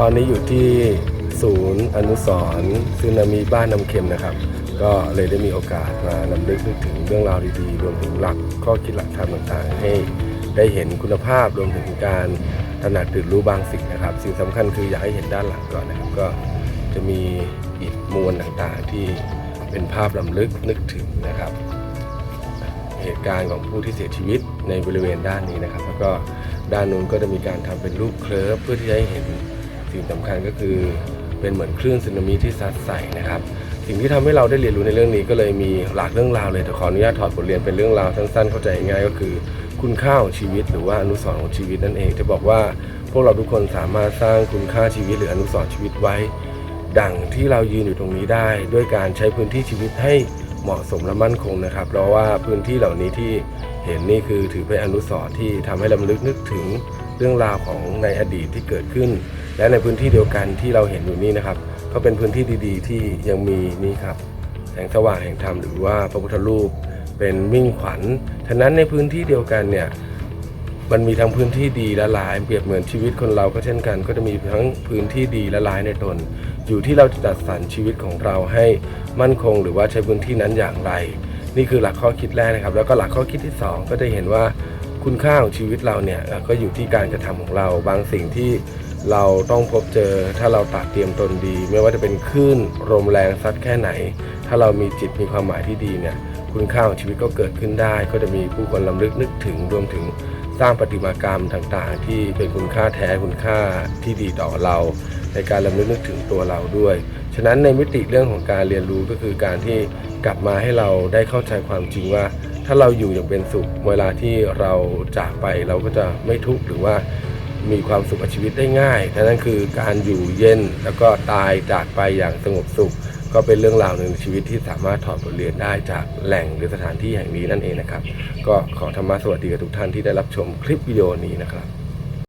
ตอนนี้อยู่ที่ศูนย์อนุสรณ์ซึนามิบ้านน้ำเค็มนะครับ ก็เลยได้มีโอกาสมานำลึกนึกถึงเรื่องราวดีๆ รวมถึงหลักข้อคิดหลักธรรมต่างๆ ให้ได้เห็นคุณภาพรวมถึงการตระหนักตื่นรู้บางสิ่งนะครับ สิ่งสำคัญคืออยากให้เห็นด้านหลังก่อนนะครับ ก็จะมีอิฐมวลต่างๆ ที่เป็นภาพลำลึกนึกถึงนะครับ เหตุการณ์ของผู้ที่เสียชีวิตในบริเวณด้านนี้นะครับ แล้วก็ด้านนู้นก็จะมีการทำเป็นรูปเคลิฟเพื่อที่จะให้เห็น สิ่งสำคัญก็คือเป็นเหมือนคลื่นสึนามิที่ซัดใส่นะครับ สิ่งที่ทำให้เราได้เรียนรู้ในเรื่องนี้ก็เลยมีหลากเรื่องราวเลยแต่ขออนุญาตถอดบทเรียนเป็นเรื่องราวสั้นๆ เข้าใจง่ายก็คือ คุณค่าของชีวิตหรือว่าอนุสรณ์ของชีวิตนั่นเอง จะบอกว่าพวกเราทุกคนสามารถสร้างคุณค่าชีวิตหรืออนุสรณ์ชีวิตไว้ ดังที่เรายืนอยู่ตรงนี้ได้ ด้วยการใช้พื้นที่ชีวิตให้เหมาะสมและมั่นคงนะครับ เพราะว่าพื้นที่เหล่านี้ที่เห็นนี่คือถือเป็นอนุสรณ์ที่ทำให้เราลึกนึกถึงเรื่องราวของในอดีตที่เกิดขึ้น และในพื้นที่เดียวกันที่เราเห็นอยู่นี่นะครับ ก็เป็นพื้นที่ดีๆ ที่ยังมีนี่ครับแสงสว่างแห่งธรรมหรือว่าพระพุทธรูปเป็นมิ่งขวัญฉะนั้นในพื้นที่เดียวกันเนี่ยมันมีทั้งพื้นที่ดีและร้ายเปรียบเหมือนชีวิตคนเราก็เช่นกัน ก็จะมีทั้งพื้นที่ดีและร้ายในตน อยู่ที่เราจะจัดสรรชีวิตของเราให้มั่นคงหรือว่าใช้พื้นที่นั้นอย่างไร นี่คือหลักข้อคิดแรกนะครับ แล้วก็หลักข้อคิดที่สองก็จะเห็นว่าคุณค่าของชีวิตเราเนี่ยก็อยู่ที่การกระทำของเราบางสิ่งที่ เราต้องพบเจอถ้าเราตัดเตรียมตนดี ไม่ว่าจะเป็นคลื่นลมแรงซัดแค่ไหน ถ้าเรามีจิตมีความหมายที่ดีเนี่ยคุณค่าของชีวิตก็เกิดขึ้นได้ ก็จะมีผู้คนลำลึกนึกถึงรวมถึงสร้างประติมากรรมต่างๆ ที่เป็นคุณค่าแท้คุณค่าที่ดีต่อเรา ในการลำลึกนึกถึงตัวเราด้วย ฉะนั้นในมิติเรื่องของการเรียนรู้ก็คือการที่กลับมาให้เราได้เข้าใจความจริงว่า ถ้าเราอยู่อย่างเป็นสุข เวลาที่เราจากไปเราก็จะไม่ทุกข์หรือว่า มีความสุขกับชีวิตได้ง่ายนั่นคือการอยู่เย็นแล้วก็ตายจากไปอย่างสงบสุข ก็เป็นเรื่องราวหนึ่งชีวิตที่สามารถถอดบทเรียนได้จากแหล่งหรือสถานที่แห่งนี้นั่นเองนะครับ ก็ขอธรรมะสวัสดีกับทุกท่านที่ได้รับชมคลิปวิดีโอนี้นะครับ